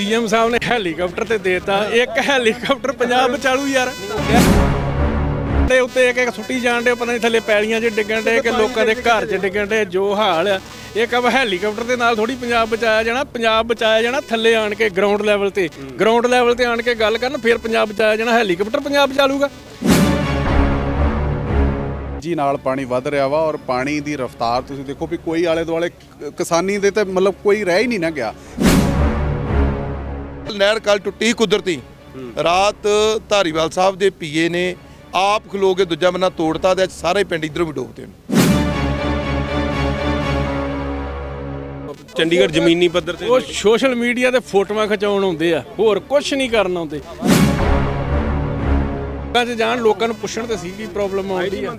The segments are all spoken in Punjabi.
ਸੀਐਮ ਸਾਹਿਬ ਨੇ ਹੈਲੀਕਾਪਟਰ ਤੇ ਦੇਤਾ। ਇੱਕ ਹੈਲੀਕਾਪਟਰ ਪੰਜਾਬ ਬਚਾਲੂ ਯਾਰ। ਦੇ ਉੱਤੇ ਇੱਕ ਇੱਕ ਸੁੱਟੀ ਜਾਣ ਦੇ ਪਤਾ ਨਹੀਂ ਥੱਲੇ ਪੈਲੀਆਂ 'ਚ ਡਿੱਗਣ ਦੇ ਕਿ ਲੋਕਾਂ ਦੇ ਘਰ 'ਚ ਡਿੱਗਣ ਦੇ ਜੋ ਹਾਲ ਆ। ਇਹ ਕਬ ਹੈਲੀਕਾਪਟਰ ਦੇ ਨਾਲ ਥੋੜੀ ਪੰਜਾਬ ਬਚਾਇਆ ਜਾਣਾ, ਪੰਜਾਬ ਬਚਾਇਆ ਜਾਣਾ ਥੱਲੇ ਆਣ ਕੇ ਗਰਾਊਂਡ ਲੈਵਲ ਤੇ। ਗਰਾਊਂਡ ਲੈਵਲ ਤੇ ਆਣ ਕੇ ਗੱਲ ਕਰਨ, ਫਿਰ ਪੰਜਾਬ ਬਚਾਇਆ ਜਾਣਾ, ਹੈਲੀਕਾਪਟਰ ਪੰਜਾਬ ਬਚਾ ਲੂਗਾ ਜੀ, ਨਾਲ ਪਾਣੀ ਵੱਧ ਰਿਹਾ ਵਾ ਔਰ ਪਾਣੀ ਦੀ ਰਫ਼ਤਾਰ ਤੁਸੀਂ ਦੇਖੋ ਵੀ ਕੋਈ ਆਲੇ ਦੁਆਲੇ ਕਿਸਾਨੀ ਦੇ ਤੇ ਮਤਲਬ ਕੋਈ ਰਹਿ ਹੀ ਨਹੀਂ ਨਾ ਗਿਆ। ਨਹਿਰ ਕੱਲ ਟੁੱਟੀ ਕੁਦਰਤੀ। ਰਾਤ ਧਾਰੀਵਾਲ ਸਾਹਿਬ ਦੇ ਪੀਏ ਨੇ ਆਪ ਖਲੋ ਕੇ ਦੂਜਾ ਬੰਨਾ ਤੋੜਤਾ ਤੇ ਅੱਜ ਸਾਰੇ ਪਿੰਡ ਇਧਰੋਂ ਵੀ ਡੋਬਦੇ ਨੇ। ਚੰਡੀਗੜ੍ਹ ਜ਼ਮੀਨੀ ਪੱਧਰ ਤੇ ਉਹ ਸੋਸ਼ਲ ਮੀਡੀਆ ਤੇ ਫੋਟੋਆਂ ਖਿਚਾਉਣ ਆਉਂਦੇ ਆ ਹੋਰ ਕੁਝ ਨਹੀਂ ਕਰਨ ਆਉਂਦੇ। ਲੋਕਾਂ 'ਚ ਜਾਣ ਲੋਕਾਂ ਨੂੰ ਪੁੱਛਣ ਤੇ ਸੀ ਕੀ ਪ੍ਰੋਬਲਮ ਆਉਂਦੀ ਆ।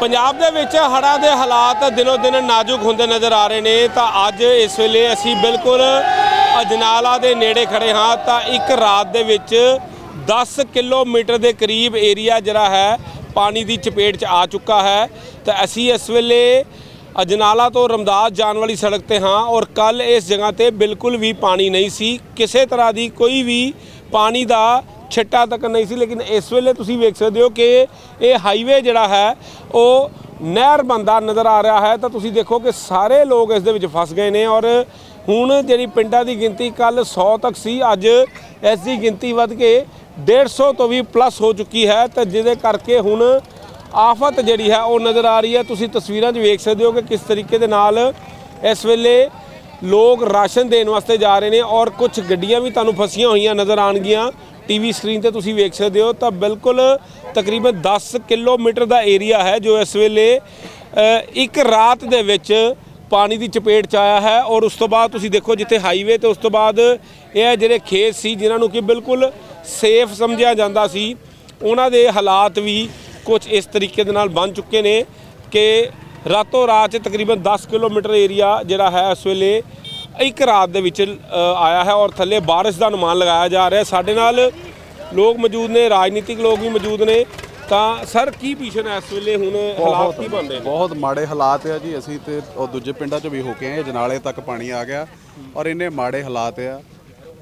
ਪੰਜਾਬ ਦੇ ਵਿੱਚ ਹੜ੍ਹਾਂ ਦੇ ਹਾਲਾਤ ਦਿਨੋ ਦਿਨ ਨਾਜ਼ੁਕ ਹੁੰਦੇ ਨਜ਼ਰ ਆ ਰਹੇ ਨੇ, ਤਾਂ ਅੱਜ ਇਸ ਵੇਲੇ ਅਸੀਂ ਬਿਲਕੁਲ ਅਜਨਾਲਾ ਦੇ ਨੇੜੇ ਖੜੇ ਹਾਂ, ਤਾਂ ਇੱਕ ਰਾਤ ਦੇ ਵਿੱਚ 10 ਕਿਲੋਮੀਟਰ ਦੇ ਕਰੀਬ ਏਰੀਆ ਜਿਹੜਾ ਹੈ, ਪਾਣੀ ਦੀ ਚਪੇਟ 'ਚ ਆ ਚੁੱਕਾ ਹੈ। ਤਾਂ ਅਸੀਂ ਇਸ ਵੇਲੇ ਅਜਨਾਲਾ ਤੋਂ ਰਮਦਾਸ ਜਾਣ ਵਾਲੀ ਸੜਕ ਤੇ ਹਾਂ ਔਰ ਕੱਲ ਇਸ ਜਗ੍ਹਾ ਤੇ ਬਿਲਕੁਲ ਵੀ ਪਾਣੀ ਨਹੀਂ ਸੀ। ਕਿਸੇ ਤਰ੍ਹਾਂ ਦੀ ਕੋਈ ਵੀ ਪਾਣੀ ਦਾ ਛਿੱਟਾ ਤੱਕ ਨਹੀਂ ਸੀ, ਲੇਕਿਨ ਇਸ ਵੇਲੇ ਤੁਸੀਂ ਵੇਖ ਸਕਦੇ ਹੋ ਕਿ ਇਹ ਹਾਈਵੇ ਜਿਹੜਾ ਹੈ, ਉਹ ਨਹਿਰ ਬੰਦਾ ਨਜ਼ਰ ਆ ਰਿਹਾ ਹੈ। ਤਾਂ ਤੁਸੀਂ ਦੇਖੋ ਕਿ ਸਾਰੇ ਲੋਕ ਇਸ ਦੇ ਵਿੱਚ ਫਸ ਗਏ ਨੇ ਔਰ ਹੁਣ ਜਿਹੜੀ ਪਿੰਡਾਂ ਦੀ ਗਿਣਤੀ ਕੱਲ 100 ਤੱਕ ਸੀ, ਅੱਜ ਇਸ ਦੀ ਗਿਣਤੀ ਵੱਧ ਕੇ 150 ਤੋਂ ਵੀ ਪਲੱਸ ਹੋ ਚੁੱਕੀ ਹੈ। ਤਾਂ ਜਿਹਦੇ ਕਰਕੇ ਹੁਣ ਆਫਤ ਜਿਹੜੀ ਹੈ, ਉਹ ਨਜ਼ਰ ਆ ਰਹੀ ਹੈ। ਤੁਸੀਂ ਤਸਵੀਰਾਂ 'ਚ ਵੇਖ ਸਕਦੇ ਹੋ ਕਿ ਕਿਸ ਤਰੀਕੇ ਦੇ ਨਾਲ ਇਸ ਵੇਲੇ ਲੋਕ ਰਾਸ਼ਨ ਦੇਣ ਵਾਸਤੇ ਜਾ ਰਹੇ ਨੇ ਔਰ ਕੁਝ ਗੱਡੀਆਂ ਵੀ ਤੁਹਾਨੂੰ ਫਸੀਆਂ ਹੋਈਆਂ ਨਜ਼ਰ ਆਣਗੀਆਂ ਟੀਵੀ ਸਕਰੀਨ ਤੇ ਤੁਸੀਂ ਵੇਖ ਸਕਦੇ ਹੋ, ਤਾਂ ਬਿਲਕੁਲ ਤਕਰੀਬਨ 10 ਕਿਲੋਮੀਟਰ ਦਾ ਏਰੀਆ ਹੈ ਜੋ ਇਸ ਵੇਲੇ ਇੱਕ ਰਾਤ ਦੇ ਵਿੱਚ ਪਾਣੀ ਦੀ ਚਪੇਟ ਚ ਆਇਆ ਹੈ ਔਰ ਉਸ ਤੋਂ ਬਾਅਦ ਤੁਸੀਂ ਦੇਖੋ ਜਿੱਥੇ ਹਾਈਵੇ ਤੇ ਉਸ ਤੋਂ ਬਾਅਦ ਇਹ ਜਿਹੜੇ ਖੇਤ ਸੀ ਜਿਨ੍ਹਾਂ ਨੂੰ ਕਿ ਬਿਲਕੁਲ ਸੇਫ ਸਮਝਿਆ ਜਾਂਦਾ ਸੀ, ਉਹਨਾਂ ਦੇ ਹਾਲਾਤ ਵੀ ਕੁਝ ਇਸ ਤਰੀਕੇ ਦੇ ਨਾਲ ਬਣ ਚੁੱਕੇ ਨੇ ਕਿ ਰਾਤੋਂ ਰਾਤ ਤਕਰੀਬਨ 10 ਕਿਲੋਮੀਟਰ ਏਰੀਆ ਜਿਹੜਾ ਹੈ ਇਸ ਵੇਲੇ ਇੱਕ ਰਾਤ ਦੇ ਵਿੱਚ ਆਇਆ ਹੈ ਔਰ ਥੱਲੇ ਬਾਰਿਸ਼ ਦਾ ਅਨੁਮਾਨ ਲਗਾਇਆ ਜਾ ਰਿਹਾ ਸਾਡੇ ਨਾਲ ਲੋਕ ਮੌਜੂਦ ਨੇ ਰਾਜਨੀਤਿਕ ਲੋਕ ਵੀ ਮੌਜੂਦ ਨੇ। ਤਾਂ ਸਰ ਕੀ ਪੀਸ਼ਨ ਹੈ ਇਸ ਵੇਲੇ? ਹੁਣ ਹਾਲਾਤ ਕੀ ਬਣ ਰਹੇ ਨੇ? ਬਹੁਤ ਮਾੜੇ ਹਾਲਾਤ ਆ ਜੀ। ਅਸੀਂ ਤੇ ਉਹ ਦੂਜੇ ਪਿੰਡਾਂ 'ਚ ਵੀ ਹੋ ਕੇ ਆਏ ਜਨਾਲੇ ਤੱਕ ਪਾਣੀ ਆ ਗਿਆ ਔਰ ਇੰਨੇ ਮਾੜੇ ਹਾਲਾਤ ਆ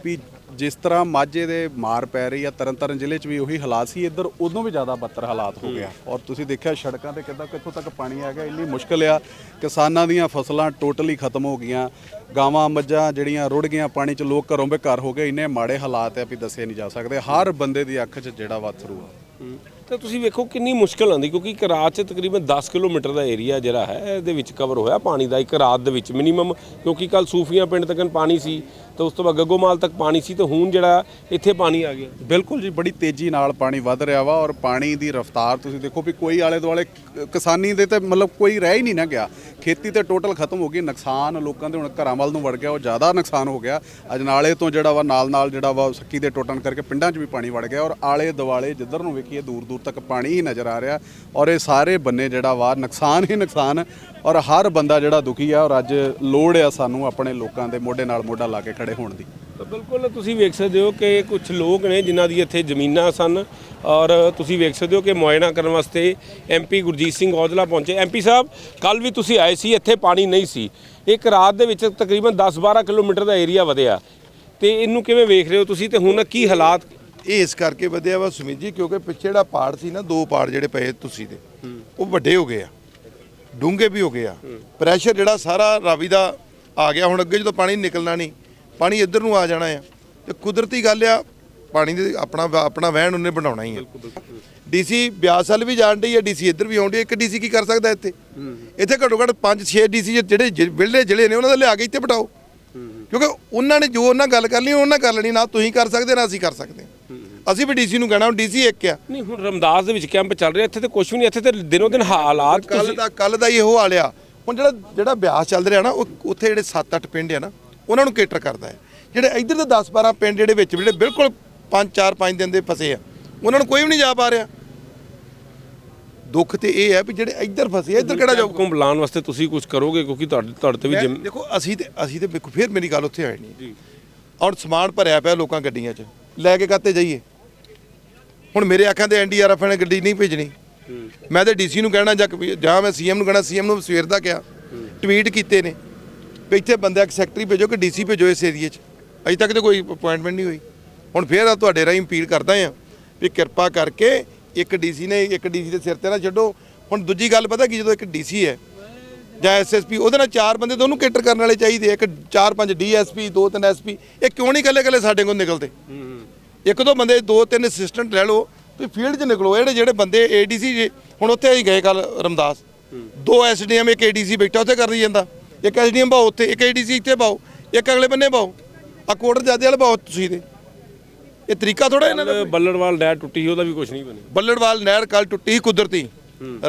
ਵੀ ਜਿਸ ਤਰ੍ਹਾਂ ਮਾਝੇ ਦੇ ਮਾਰ ਪੈ ਰਹੀ ਆ ਤਰਨਤਾਰਨ ਜ਼ਿਲ੍ਹੇ 'ਚ ਵੀ ਉਹੀ ਹਾਲਾਤ ਸੀ ਇੱਧਰ ਉਦੋਂ ਵੀ ਜ਼ਿਆਦਾ ਬੱਤਰ ਹਾਲਾਤ ਹੋ ਗਿਆ ਔਰ ਤੁਸੀਂ ਦੇਖਿਆ ਸੜਕਾਂ ਤੇ ਕਿੱਦਾਂ ਕਿੱਥੋਂ ਤੱਕ ਪਾਣੀ ਆ ਗਿਆ ਇੰਨੀ ਮੁਸ਼ਕਲ ਆ ਕਿਸਾਨਾਂ ਦੀਆਂ ਫਸਲਾਂ ਟੋਟਲੀ ਖਤਮ ਹੋ ਗਈਆਂ ਗਾਵਾਂ ਮੱਝਾਂ ਜਿਹੜੀਆਂ ਰੁੜ ਗਈਆਂ ਪਾਣੀ 'ਚ ਲੋਕ ਘਰੋਂ ਬੇਘਰ ਹੋ ਗਏ ਇੰਨੇ ਮਾੜੇ ਹਾਲਾਤ ਆ ਵੀ ਦੱਸੇ ਨਹੀਂ ਜਾ ਸਕਦੇ। ਹਰ ਬੰਦੇ ਦੀ ਅੱਖ 'ਚ ਜਿਹੜਾ ਵਾਥਰੂ ਆ। ਤਾਂ ਤੁਸੀਂ ਵੇਖੋ ਕਿੰਨੀ ਮੁਸ਼ਕਲ ਆਉਂਦੀ, ਕਿਉਂਕਿ ਇੱਕ ਰਾਤ 'ਚ ਤਕਰੀਬਨ 10 ਕਿਲੋਮੀਟਰ ਦਾ ਏਰੀਆ ਜਿਹੜਾ ਹੈ, ਇਹਦੇ ਵਿੱਚ ਕਵਰ ਹੋਇਆ ਪਾਣੀ ਦਾ, ਇੱਕ ਰਾਤ ਦੇ ਵਿੱਚ ਮਿਨੀਮਮ ਕਿਉਂਕਿ ਕੱਲ ਸੂਫੀਆਂ ਪਿੰਡ ਤੱਕ ਪਾਣੀ ਸੀ, ਤੇ ਉਸ ਤੋਂ ਬਾਅਦ ਗੱਗੋਮਾਲ ਤੱਕ ਪਾਣੀ ਸੀ, ਤੇ ਹੁਣ ਜਿਹੜਾ ਇੱਥੇ ਪਾਣੀ ਆ ਗਿਆ। ਬਿਲਕੁਲ ਜੀ, ਬੜੀ ਤੇਜ਼ੀ ਨਾਲ ਪਾਣੀ ਵੱਧ ਰਿਹਾ ਵਾ ਔਰ ਪਾਣੀ ਦੀ ਰਫ਼ਤਾਰ ਤੁਸੀਂ ਦੇਖੋ ਵੀ ਕੋਈ ਆਲੇ ਦੁਆਲੇ ਕਿਸਾਨੀ ਦੇ ਤੇ ਮਤਲਬ ਕੋਈ ਰਹਿ ਹੀ ਨਹੀਂ ਨਾ ਗਿਆ। ਖੇਤੀ ਤੇ ਟੋਟਲ ਖਤਮ ਹੋ ਗਈ, ਨੁਕਸਾਨ ਲੋਕਾਂ ਦੇ ਹੁਣ ਘਰਾਂ ਵੱਲ ਨੂੰ ਵੜ ਗਿਆ, ਉਹ ਜ਼ਿਆਦਾ ਨੁਕਸਾਨ ਹੋ ਗਿਆ। ਅਜਨਾਲੇ ਤੋਂ ਜਿਹੜਾ ਵਾ ਨਾਲ ਨਾਲ ਜਿਹੜਾ ਵਾ, ਸੱਕੀ ਦੇ ਟੁੱਟਣ ਕਰਕੇ ਪਿੰਡਾਂ 'ਚ ਵੀ ਪਾਣੀ ਵੜ ਗਿਆ ਔਰ ਆਲੇ ਦੁਆਲੇ ਜਿੱਧਰ ਨੂੰ ਵੇਖੀਏ ਦੂਰ ਦੂਰ ਤੱਕ ਪਾਣੀ ਹੀ ਨਜ਼ਰ ਆ ਰਿਹਾ ਔਰ ਇਹ ਸਾਰੇ ਬੰਨੇ ਜਿਹੜਾ ਵਾ, ਨੁਕਸਾਨ ਹੀ ਨੁਕਸਾਨ ਔਰ ਹਰ ਬੰਦਾ ਜਿਹੜਾ ਦੁਖੀ ਆ ਔਰ ਅੱਜ ਲੋੜ ਆ ਸਾਨੂੰ ਆਪਣੇ ਲੋਕਾਂ ਦੇ ਮੋਢੇ ਨਾਲ ਮੋਢਾ ਲਾ ਕੇ ਖੜੇ ਹੋਣ ਦੀ। ਬਿਲਕੁਲ ਤੁਸੀਂ ਵੇਖ ਸਕਦੇ ਹੋ ਕਿ ਕੁਝ ਲੋਕ ਨੇ ਜਿਨ੍ਹਾਂ ਦੀ ਇੱਥੇ ਜ਼ਮੀਨਾਂ ਸਨ ਔਰ ਤੁਸੀਂ ਵੇਖ ਸਕਦੇ ਹੋ ਕਿ ਮੁਆਇਨਾ ਕਰਨ ਵਾਸਤੇ ਐਮਪੀ ਗੁਰਜੀਤ ਸਿੰਘ ਔਜਲਾ ਪਹੁੰਚੇ। ਐਮਪੀ ਸਾਹਿਬ ਕੱਲ ਵੀ ਤੁਸੀਂ ਆਏ ਸੀ, ਇੱਥੇ ਪਾਣੀ ਨਹੀਂ ਸੀ। ਇੱਕ ਰਾਤ ਦੇ ਵਿੱਚ ਤਕਰੀਬਨ 10-12 ਕਿਲੋਮੀਟਰ ਦਾ ਏਰੀਆ ਵਧਿਆ। ਤੇ ਇਹਨੂੰ ਕਿਵੇਂ ਵੇਖ ਰਹੇ ਹੋ ਤੁਸੀਂ? ਤੇ ਹੁਣ ਕੀ ਹਾਲਾਤ ਇਹ ਇਸ ਕਰਕੇ ਵਧਿਆ ਵਾ ਸੁਮੀਤ ਜੀ ਕਿਉਂਕਿ ਪਿੱਛੇ ਜਿਹੜਾ ਪਾੜ ਸੀ ਨਾ ਦੋ ਪਾੜ ਜਿਹੜੇ ਪਏ ਤੁਸੀਂ ਦੇ ਉਹ ਵੱਡੇ ਹੋ ਗਏ ਆ ਡੂੰਘੇ ਵੀ ਹੋ ਗਏ ਆ। ਪ੍ਰੈਸ਼ਰ ਜਿਹੜਾ ਸਾਰਾ ਰਾਵੀ ਦਾ ਆ ਗਿਆ ਹੁਣ ਅੱਗੇ ਜਦੋਂ ਪਾਣੀ ਨਿਕਲਣਾ ਨਹੀਂ ਪਾਣੀ ਇੱਧਰ ਨੂੰ ਆ ਜਾਣਾ ਆ। ਤੇ ਕੁਦਰਤੀ ਗੱਲ ਆ ਪਾਣੀ ਦੇ ਆਪਣਾ ਆਪਣਾ ਵਹਿਣ ਉਹਨੇ ਬਣਾਉਣਾ ਹੀ ਆ। ਡੀਸੀ ਬਿਆਸ ਵੱਲ ਵੀ ਜਾਣ ਡਈ ਆ ਡੀਸੀ ਇੱਧਰ ਵੀ ਆਉਣ ਡਈ ਆ। ਇੱਕ ਡੀਸੀ ਕੀ ਕਰ ਸਕਦਾ ਇੱਥੇ? ਇੱਥੇ ਘੱਟੋ ਘੱਟ 5-6 ਡੀਸੀ ਜਿਹੜੇ ਵਿਹਲੇ ਜ਼ਿਲ੍ਹੇ ਨੇ ਉਹਨਾਂ ਦਾ ਲਿਆ ਕੇ ਇੱਥੇ ਬਿਠਾਓ। ਕਿਉਂਕਿ ਉਹਨਾਂ ਨੇ ਜੋ ਉਹਨਾਂ ਗੱਲ ਕਰ ਲਈ ਉਹਨਾਂ ਕਰ ਲੈਣੀ ਨਾ ਤੁਸੀਂ ਕਰ ਸਕਦੇ ਨਾ ਅਸੀਂ ਕਰ ਸਕਦੇ। ਅਸੀਂ ਵੀ ਡੀਸੀ ਨੂੰ ਕਹਿਣਾ ਹੁਣ ਡੀਸੀ ਇੱਕ ਆ। ਨਹੀਂ ਹੁਣ ਰਮਦਾਸ ਦੇ ਵਿੱਚ ਕੈਂਪ ਚੱਲ ਰਿਹਾ ਇੱਥੇ ਤੇ ਕੁਝ ਵੀ ਨਹੀਂ ਇੱਥੇ ਤੇ ਦਿਨੋਂ ਦਿਨ ਹਾਲਾਤ ਕੱਲ ਦਾ ਕੱਲ ਦਾ ਹੀ ਇਹੋ ਹਾਲ ਆ। ਹੁਣ ਜਿਹੜਾ ਜਿਹੜਾ ਬਿਆਸ ਚੱਲ ਰਿਹਾ ਨਾ ਉਹ ਉੱਥੇ ਜਿਹੜੇ 7-8 ਪਿੰਡ ਆ ਨਾ ਉਹਨਾਂ ਨੂੰ ਕੇਟਰ ਕਰਦਾ ਹੈ। ਜਿਹੜੇ ਇੱਧਰ ਦੇ 10-12 ਪਿੰਡ ਜਿਹੜੇ ਵਿੱਚ ਜਿਹੜੇ ਬਿਲਕੁਲ 5-4-5 ਦਿਨ ਦੇ ਫਸੇ ਆ ਉਹਨਾਂ ਨੂੰ ਕੋਈ ਵੀ ਨਹੀਂ ਜਾ ਪਾ ਰਿਹਾ। ਦੁੱਖ ਤੇ ਇਹ ਹੈ ਵੀ ਜਿਹੜੇ ਇੱਧਰ ਫਸੇ ਆ ਇੱਧਰ ਕਿਹੜਾ ਜਾਊਗਾ? ਕੈਂਪ ਲਾਉਣ ਵਾਸਤੇ ਤੁਸੀਂ ਕੁਝ ਕਰੋਗੇ ਕਿਉਂਕਿ ਤੁਹਾਡੇ ਤੁਹਾਡੇ ਤੇ ਵੀ ਜ਼ਿੰਮ- ਦੇਖੋ ਅਸੀਂ ਤੇ ਅਸੀਂ ਤੇ ਵੇਖੋ ਫਿਰ ਮੇਰੀ ਗੱਲ ਉੱਥੇ ਆਣੀ ਜੀ। ਹੁਣ ਸਮਾਨ ਭਰਿਆ ਪਿਆ ਲੋਕਾਂ ਗੱਡੀਆਂ 'ਚ। ਲੈ ਕੇ ਕਾਤੇ ਜਾਈਏ? ਹੁਣ ਮੇਰੇ ਅੱਖਾਂ ਤੇ ਐਨਡੀਆਰਐਫ ਨੇ ਗੱਡੀ ਨਹੀਂ ਭੇਜਣੀ। ਮੈਂ ਤੇ ਡੀਸੀ ਨੂੰ ਕਹਿਣਾ ਜਾਂ ਜਾਂ ਮੈਂ ਸੀਐਮ ਨੂੰ ਕਹਿਣਾ ਸੀਐਮ ਨੂੰ ਸਵੇਰ ਦਾ ਕਿਹਾ। ਟਵੀਟ ਕੀਤੇ ਨੇ ਵੀ ਇੱਥੇ ਬੰਦਾ ਇੱਕ ਸੈਕਟਰੀ ਭੇਜੋ ਕਿ ਡੀਸੀ ਭੇਜੋ ਇਸ ਏਰੀਏ 'ਚ। ਅਜੇ ਤੱਕ ਤੇ ਕੋਈ ਅਪਾਇੰਟਮੈਂਟ ਨਹੀਂ ਹੋਈ। ਹੁਣ ਫੇਰ ਆ ਤੁਹਾਡੇ ਰਾਹੀਂ ਅਪੀਲ ਕਰਦਾ ਆ ਵੀ ਕਿਰਪਾ ਕਰਕੇ ਇੱਕ ਡੀਸੀ ਨੇ ਇੱਕ ਡੀਸੀ ਦੇ ਸਿਰ ਤੇ ਨਾ ਛੱਡੋ। ਹੁਣ ਦੂਜੀ ਗੱਲ ਪਤਾ ਕੀ ਜਦੋਂ ਇੱਕ ਡੀਸੀ ਹੈ ਜਾਂ ਐਸਐਸਪੀ ਉਹਦੇ ਨਾਲ ਚਾਰ ਬੰਦੇ ਤਾਂ ਉਹਨੂੰ ਕੇਟਰ ਕਰਨ ਵਾਲੇ ਚਾਹੀਦੇ ਇੱਕ ਚਾਰ ਪੰਜ ਡੀਐਸਪੀ ਦੋ ਤਿੰਨ ਐਸਪੀ ਇਹ ਕਿਉਂ ਨਹੀਂ ਇਕੱਲੇ ਇਕੱਲੇ ਸਾਡੇ ਕੋਲ ਨਿਕਲਦੇ? ਇੱਕ ਦੋ ਬੰਦੇ ਦੋ ਤਿੰਨ ਅਸਿਸਟੈਂਟ ਲੈ ਲਓ ਤੁਸੀਂ ਫੀਲਡ 'ਚ ਨਿਕਲੋ। ਜਿਹੜੇ ਜਿਹੜੇ ਬੰਦੇ ਏਡੀਸੀ ਹੁਣ ਉੱਥੇ ਹੀ ਗਏ ਕੱਲ ਰਮਦਾਸ। ਦੋ ਐਸਡੀਐਮ ਇੱਕ ਏਡੀਸੀ ਬੈਠਾ ਉੱਥੇ ਕਰ ਰਹੀ ਜਾਂਦਾ। ਇੱਕ ਐਸਡੀਐਮ ਪਾਓ ਉੱਥੇ ਇੱਕ ਏਡੀਸੀ ਇੱਥੇ ਪਾਓ ਇੱਕ ਅਗਲੇ ਬੰਨੇ ਪਾਓ। ਆ ਕੋਡਰ ਜਾਦੇ ਵਾਲੇ ਪਾਓ ਤੁਸੀਂ ਦੇ ਇਹ ਤਰੀਕਾ ਥੋੜਾ ਇਹਨਾਂ ਦਾ ਬੱਲੜਵਾਲ ਡੈਰ ਟੁੱਟੀ ਉਹਦਾ ਵੀ ਕੁਝ ਨਹੀਂ ਬਣਿਆ। ਬੱਲੜਵਾਲ ਨਹਿਰ ਕੱਲ ਟੁੱਟੀ ਕੁਦਰਤੀ।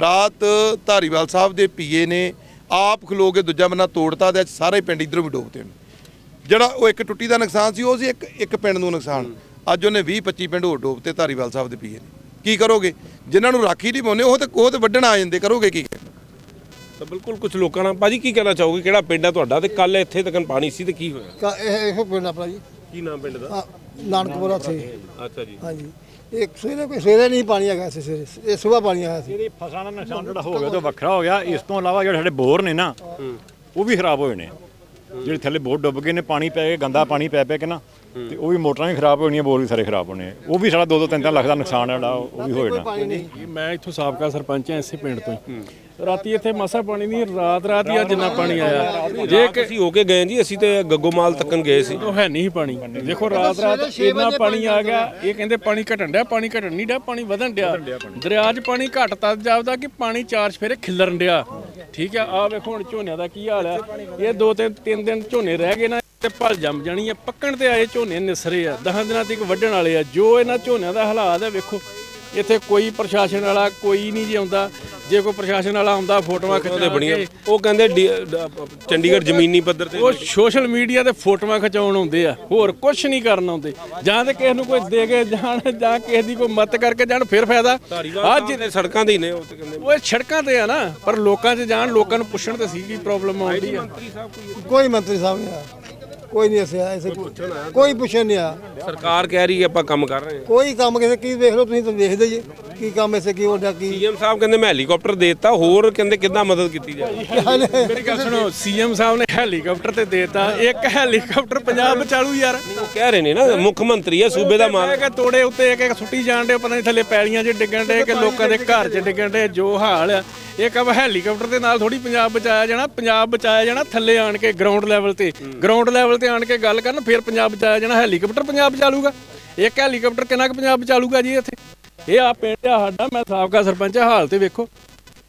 ਰਾਤ ਧਾਰੀਵਾਲ ਸਾਹਿਬ ਦੇ ਪੀਏ ਨੇ ਆਪ ਖਲੋ ਕੇ ਦੂਜਾ ਬੰਨਾ ਤੋੜਤਾ ਤੇ ਸਾਰੇ ਪਿੰਡ ਇਧਰੋਂ ਵੀ ਡੋਬਤੇ ਨੇ। ਜਿਹੜਾ ਉਹ ਇੱਕ ਟੁੱਟੀ ਦਾ ਨੁਕਸਾਨ ਸੀ ਉਹ ਸੀ ਇੱਕ ਇੱਕ ਪਿੰਡ ਨੂੰ ਨੁਕਸਾਨ। ਅੱਜ ਉਹਨੇ 20 25 ਪਿੰਡ ਹੋਰ ਡੋਬਤੇ ਧਾਰੀਵਾਲ ਸਾਹਿਬ ਦੇ ਪੀਏ ਨੇ। ਕੀ ਕਰੋਗੇ? ਜਿਨ੍ਹਾਂ ਨੂੰ ਰਾਖੀ ਨਹੀਂ ਪਾਉਂਦੇ ਉਹ ਤੇ ਉਹ ਤੇ ਵੱਢਣ ਆ ਜਾਂਦੇ ਕਰੋਗੇ ਕੀ? ਤਾਂ ਬਿਲਕੁਲ ਕੁਝ ਲੋਕਾਂ ਨਾਲ ਭਾਜੀ ਕੀ ਕਹਿਣਾ ਚਾਹੋਗੇ? ਕਿਹੜਾ ਪਿੰਡ ਆ ਤੁਹਾਡਾ? ਤੇ ਕੱਲ ਇੱਥੇ ਤੱਕ ਪਾਣੀ ਸੀ ਤੇ ਕੀ ਹੋਇਆ? ਕਾ ਇਹ ਇਹੋ ਪਿੰਡ ਆਪਣਾ ਜੀ। ਕੀ ਨਾਮ ਪਿੰਡ ਦਾ? ਆ, ਨਾਨਕਪੁਰਾ ਥੇ ਅੱਛਾ ਜੀ। ਹਾਂਜੀ। ਇੱਕ ਸਵੇਰੇ ਕੋਈ ਸਵੇਰੇ ਨਹੀਂ ਪਾਣੀ ਹੈਗਾ ਸੀ ਸਵੇਰੇ। ਇਹ ਸਵੇਰ ਪਾਣੀ ਆਇਆ ਸੀ। ਜਿਹੜੀ ਫਸਲਾਂ ਦਾ ਨੁਕਸਾਨ ਜਿਹੜਾ ਹੋ ਗਿਆ ਉਹ ਤੋਂ ਵੱਖਰਾ ਹੋ ਗਿਆ। ਇਸ ਤੋਂ ਇਲਾਵਾ ਜਿਹੜੇ ਸਾਡੇ ਬੋਰ ਨੇ ਨਾ ਉਹ ਵੀ ਖਰਾਬ ਹੋਏ ਨੇ। ਜਿਹੜੇ ਥੱਲੇ ਬੋਰ ਡੁੱਬ ਗਏ ਨੇ ਪਾਣੀ ਪੈ ਕੇ ਗੰਦਾ ਪਾਣੀ ਪੈ ਪੈ ਕੇ ਨਾ ਤੇ ਉਹ ਵੀ ਮੋਟਰਾਂ ਵੀ ਖਰਾਬ ਹੋਣੀਆਂ ਬੋਰ ਵੀ ਸਾਰੇ ਖਰਾਬ ਹੋਣੇ। ਉਹ ਵੀ ਸਾਡਾ 2-2 3-3 ਲੱਖ ਦਾ ਨੁਕਸਾਨ ਹੈ ਜਿਹੜਾ ਉਹ ਵੀ ਹੋ ਜਾਣਾ ਪਾਣੀ ਨਹੀਂ। ਮੈਂ ਇੱਥੋਂ ਸਾਬਕਾ ਸਰਪੰਚ ਹਾਂ ਇਸੇ ਪਿੰਡ ਤੋਂ ਹੀ। ਰਾਤੀ ਇੱਥੇ ਮਸਾ ਪਾਣੀ ਨਹੀਂ ਰਾਤ ਰਾਤ ਹੀ ਜਿੰਨਾ ਪਾਣੀ ਆਇਆ। ਜੇ ਕਿ ਅਸੀਂ ਹੋ ਕੇ ਗਏ ਜੀ ਅਸੀਂ ਤੇ ਗੱਗੋਮਾਲ ਤੱਕਣ ਗਏ ਸੀ। ਉਹ ਹੈ ਨਹੀਂ ਪਾਣੀ। ਦੇਖੋ ਰਾਤ ਰਾਤ ਇੰਨਾ ਪਾਣੀ ਆ ਗਿਆ। ਇਹ ਕਹਿੰਦੇ ਪਾਣੀ ਘਟਣ ਡਿਆ ਪਾਣੀ ਘਟਣ ਨਹੀਂ ਡਿਆ ਪਾਣੀ ਵਧਣ ਡਿਆ। ਦਰਿਆ 'ਚ ਪਾਣੀ ਘਟ ਤੱਕ ਜਾਪਦਾ ਕਿ ਪਾਣੀ ਚਾਰ ਚਫੇਰੇ ਖਿੱਲਰਨ ਡਿਆ। ਠੀਕ ਆ ਆ ਵੇਖੋ ਹੁਣ ਝੋਨਿਆਂ ਦਾ ਕੀ ਹਾਲ ਆ ਇਹ ਦੋ ਤਿੰਨ ਤਿੰਨ ਦਿਨ ਝੋਨੇ ਰਹਿ ਗਏ ਨਾ ਤੇ ਭਲ ਜੰਮ ਜਾਣੀ ਆ ਪੱਕਣ ਤੇ ਆਏ ਝੋਨੇ ਨਿਸਰੇ ਆ। 10 ਦਿਨਾਂ ਤੱਕ ਵੱਢਣ ਵਾਲੇ ਆ। ਜੋ ਇਹਨਾਂ ਝੋਨਿਆਂ ਦਾ ਹਾਲਾਤ ਆ ਵੇਖੋ। ਇੱਥੇ ਕੋਈ ਪ੍ਰਸ਼ਾਸਨ ਵਾਲਾ ਕੋਈ ਨਹੀਂ ਜੀ ਆਉਂਦਾ। ਜੇ ਕੋਈ ਪ੍ਰਸ਼ਾਸਨ ਵਾਲਾ ਆਉਂਦਾ ਫੋਟੋਆਂ ਉਹਦੇ ਖਿਚਾ ਬਣੀਆਂ ਉਹ ਕਹਿੰਦੇ ਡੀ- ਡ- ਚੰਡੀਗੜ੍ਹ ਜ਼ਮੀਨੀ ਪੱਧਰ ਤੇ ਉਹ ਸੋਸ਼ਲ ਮੀਡੀਆ ਤੇ ਫੋਟੋਆਂ ਖਿਚਾਉਣ ਆਉਂਦੇ ਆ। ਹੋਰ ਕੁਝ ਨਹੀਂ ਕਰਨ ਆਉਂਦੇ। ਜਾਂ ਤੇ ਕਿਸੇ ਨੂੰ ਕੋਈ ਦੇ ਕੇ ਜਾਣ ਜਾਂ ਕਿਸੇ ਦੀ ਕੋਈ ਮਦਦ ਕਰਕੇ ਜਾਣ ਫਿਰ ਫਾਇਦਾ। ਅੱਜ ਦੇ ਸੜਕਾਂ ਦੇ ਹੀ ਨੇ ਉਹ ਤੇ ਕਹਿੰਦੇ ਉਹ ਸੜਕਾਂ ਤੇ ਆ ਨਾ ਪਰ ਲੋਕਾਂ 'ਚ ਜਾਣ ਲੋਕਾਂ ਨੂੰ ਪੁੱਛਣ ਤੇ ਸੀ ਕੀ ਪ੍ਰੋਬਲਮ ਆਉਂਦੀ ਆ। ਕੋਈ ਮੰਤਰੀ ਸਾਹਿਬ ਨਹੀਂ ਆਇਆ ਕੋਈ ਨਹੀਂ ਅਸਿਆ ਐਸੇ ਕੋਈ ਪੁੱਛਣ ਨਹੀਂ ਆਇਆ। ਸਰਕਾਰ ਕਹਿ ਰਹੀ ਹੈ ਆਪਾਂ ਕੰਮ ਕਰ ਰਹੇ ਹਾਂ। ਕੋਈ ਕੰਮ ਕਿਸੇ ਕੀ ਵੇਖ ਲਓ ਤੁਸੀਂ ਤਾਂ ਵੇਖਦੇ ਜੀ। ਕੀ ਕੰਮ ਐਸੇ ਕੀ ਹੁੰਦਾ ਕੀ? ਸੀਐਮ ਸਾਹਿਬ ਕਹਿੰਦੇ ਮੈਂ ਹੈਲੀਕਾਪਟਰ ਦੇ ਦਿੱਤਾ ਹੋਰ ਕਹਿੰਦੇ ਕਿੱਦਾਂ ਮਦਦ ਕੀਤੀ ਜਾਏ ਮੇਰੀ ਗੱਲ ਸੁਣੋ ਸੀਐਮ ਸਾਹਿਬ ਨੇ ਹੈਲੀਕਾਪਟਰ ਤੇ ਦੇਤਾ ਇੱਕ ਹੈਲੀਕਾਪਟਰ ਪੰਜਾਬ ਬਚਾਲੂ ਯਾਰ। ਉਹ ਕਹਿ ਰਹੇ ਨੇ ਨਾ ਮੁੱਖ ਮੰਤਰੀ ਹੈ ਸੂਬੇ ਦਾ ਮੈਂ ਮਾਲਕ। ਕਿ ਤੋੜੇ ਉੱਤੇ ਇੱਕ ਇੱਕ ਸੁੱਟੀ ਜਾਣ ਦੇ ਪਤਾ ਨਹੀਂ ਥੱਲੇ ਪੈਲੀਆਂ 'ਚ ਡਿੱਗਣ ਦੇ ਕਿ ਲੋਕਾਂ ਦੇ ਘਰ 'ਚ ਡਿੱਗਣ ਦੇ ਜੋ ਹਾਲ ਆ ਇਹ ਕਬ ਹੈਲੀਕਾਪਟਰ ਦੇ ਨਾਲ ਥੋੜੀ ਪੰਜਾਬ ਬਚਾਇਆ ਜਾਣਾ ਪੰਜਾਬ ਬਚਾਇਆ ਜਾਣਾ ਥੱਲੇ ਆਣ ਕੇ ਗਰਾਊਂਡ ਲੈਵਲ ਤੇ। ਗਰਾਊਂਡ ਲੈਵਲ ਤੇ ਆਣ ਕੇ ਗੱਲ ਕਰਨ ਫਿਰ ਪੰਜਾਬ ਬਚਾਇਆ ਜਾਣਾ ਹੈਲੀਕਾਪਟਰ ਪੰਜਾਬ ਬਚਾ ਲੂਗਾ ਇੱਕ ਹੈਲੀਕਾਪਟਰ ਕਿੰਨਾ ਕੁ ਪੰਜਾਬ ਬਚਾ ਲੂਗਾ ਜੀ ਇੱਥੇ? ਇਹ ਆ ਪਿੰਡ ਆ ਸਾਡਾ ਮੈਂ ਸਾਬਕਾ ਸਰਪੰਚ ਆ, ਹਾਲ ਤੇ ਵੇਖੋ।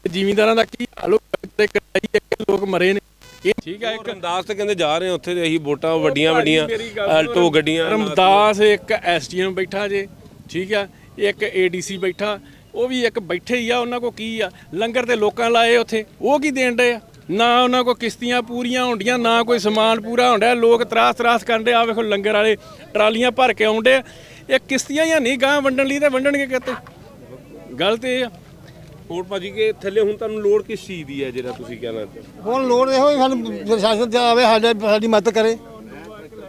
ਜ਼ਿਮੀਂਦਾਰਾਂ ਦਾ ਕੀ ਹਾਲ ਹੋ ਤੇ ਕਰਾਈ ਇੱਕ ਲੋਕ ਮਰੇ ਨੇ। ਇਹ ਠੀਕ ਆ ਇੱਕ ਰਮਦਾਸ ਤੇ ਕਹਿੰਦੇ ਜਾ ਰਹੇ ਉੱਥੇ ਅਸੀਂ ਵੋਟਾਂ ਵੱਡੀਆਂ ਵੱਡੀਆਂ ਆਲਟੋ ਗੱਡੀਆਂ ਰਮਦਾਸ ਇੱਕ ਐਸਡੀਐਮ ਬੈਠਾ ਜੇ ਠੀਕ ਆ? ਇੱਕ ਏਡੀਸੀ ਬੈਠਾ ਉਹ ਵੀ ਇੱਕ ਬੈਠੇ ਹੀ ਆ ਉਹਨਾਂ ਕੋ ਕੀ ਆ? ਲੰਗਰ ਤੇ ਲੋਕਾਂ ਲਾਏ ਉੱਥੇ ਉਹ ਕੀ ਦੇਣ ਡਏ ਆ? ਨਾ ਉਹਨਾਂ ਕੋ ਕਿਸ਼ਤੀਆਂ ਪੂਰੀਆਂ ਹੁੰਦੀਆਂ ਨਾ ਕੋਈ ਸਮਾਨ ਪੂਰਾ ਹੁੰਦਾ। ਲੋਕ ਤਰਾਸ ਤਰਾਸ ਕਰਦੇ ਆ ਵੇਖੋ ਲੰਗਰ ਵਾਲੇ ਟਰਾਲੀਆਂ ਭਰ ਕੇ ਆਉਂਦੇ ਆ। ਇਹ ਕਿਸ਼ਤੀਆਂ ਹੀ ਨਹੀਂ ਗਾਂ ਵੰਡਣ ਲਈ ਤੇ ਵੰਡਣਗੇ ਕਿਤੇ। ਗੱਲ ਤੇ ਇਹ ਆ। ਹੋਰ ਭਾਜੀ ਕਿ ਥੱਲੇ ਹੁਣ ਤੁਹਾਨੂੰ ਲੋੜ ਕਿਸ ਚੀਜ਼ ਦੀ ਹੈ ਜਿਹੜਾ ਤੁਸੀਂ ਕਹਿਣਾ ਹੁਣ ਲੋੜ ਇਹੋ ਹੀ ਸਾਨੂੰ ਪ੍ਰਸ਼ਾਸਨ ਤੇ ਆਵੇ ਸਾਡੇ ਸਾਡੀ ਮਦਦ ਕਰੇ।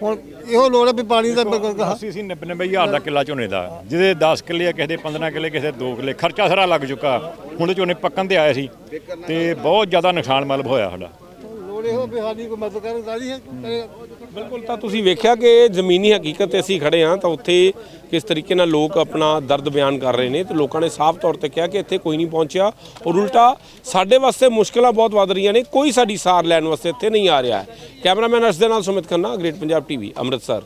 ਹੁਣ ਇਹੋ ਲੋੜ ਹੈ ਵੀ ਪਾਣੀ ਦਾ ਬਿਲਕੁਲ ਅਸੀਂ ਸੀ 90 ਹਜ਼ਾਰ ਦਾ ਕਿੱਲਾ ਝੋਨੇ ਦਾ। ਜਿਹਦੇ 10 ਕਿੱਲੇ ਆ ਕਿਸੇ ਦੇ 15 ਕਿੱਲੇ ਕਿਸੇ ਦੇ 2 ਕਿੱਲੇ। ਖਰਚਾ ਸਾਰਾ ਲੱਗ ਚੁੱਕਾ। ਹੁਣ ਤੇ ਝੋਨੇ ਪੱਕਣ ਤੇ ਆਏ ਸੀ। ਤੇ ਬਹੁਤ ਜ਼ਿਆਦਾ ਨੁਕਸਾਨ ਮਤਲਬ ਹੋਇਆ ਸਾਡਾ। ਲੋੜ ਇਹੋ ਵੀ ਸਾਡੀ ਕੋਈ ਮਦਦ ਕਰੇ ਸਾਡੀ ਹੈ। ਕਰੇ। ਬਿਲਕੁਲ, ਤਾਂ ਤੁਸੀਂ ਵੇਖਿਆ ਕਿ ਜ਼ਮੀਨੀ ਹਕੀਕਤ ਤੇ ਅਸੀਂ ਖੜੇ ਹਾਂ, ਤਾਂ ਉੱਥੇ ਕਿਸ ਤਰੀਕੇ ਨਾਲ ਲੋਕ ਆਪਣਾ ਦਰਦ ਬਿਆਨ ਕਰ ਰਹੇ ਨੇ, ਤੇ ਲੋਕਾਂ ਨੇ ਸਾਫ਼ ਤੌਰ ਤੇ ਕਿਹਾ ਕਿ ਇੱਥੇ ਕੋਈ ਨਹੀਂ ਪਹੁੰਚਿਆ। ਔਰ ਉਲਟਾ, ਸਾਡੇ ਵਾਸਤੇ ਮੁਸ਼ਕਲਾਂ ਬਹੁਤ ਵੱਧ ਰਹੀਆਂ ਨੇ, ਕੋਈ ਸਾਡੀ ਸਾਰ ਲੈਣ ਵਾਸਤੇ ਇੱਥੇ ਨਹੀਂ ਆ ਰਿਹਾ। ਹੈ ਕੈਮਰਾਮੈਨ ਅਰਸ਼ ਦੇ ਨਾਲ ਸੁਮਿਤ ਖੰਨਾ, ਗ੍ਰੇਟ ਪੰਜਾਬ ਟੀਵੀ, ਅੰਮ੍ਰਿਤਸਰ।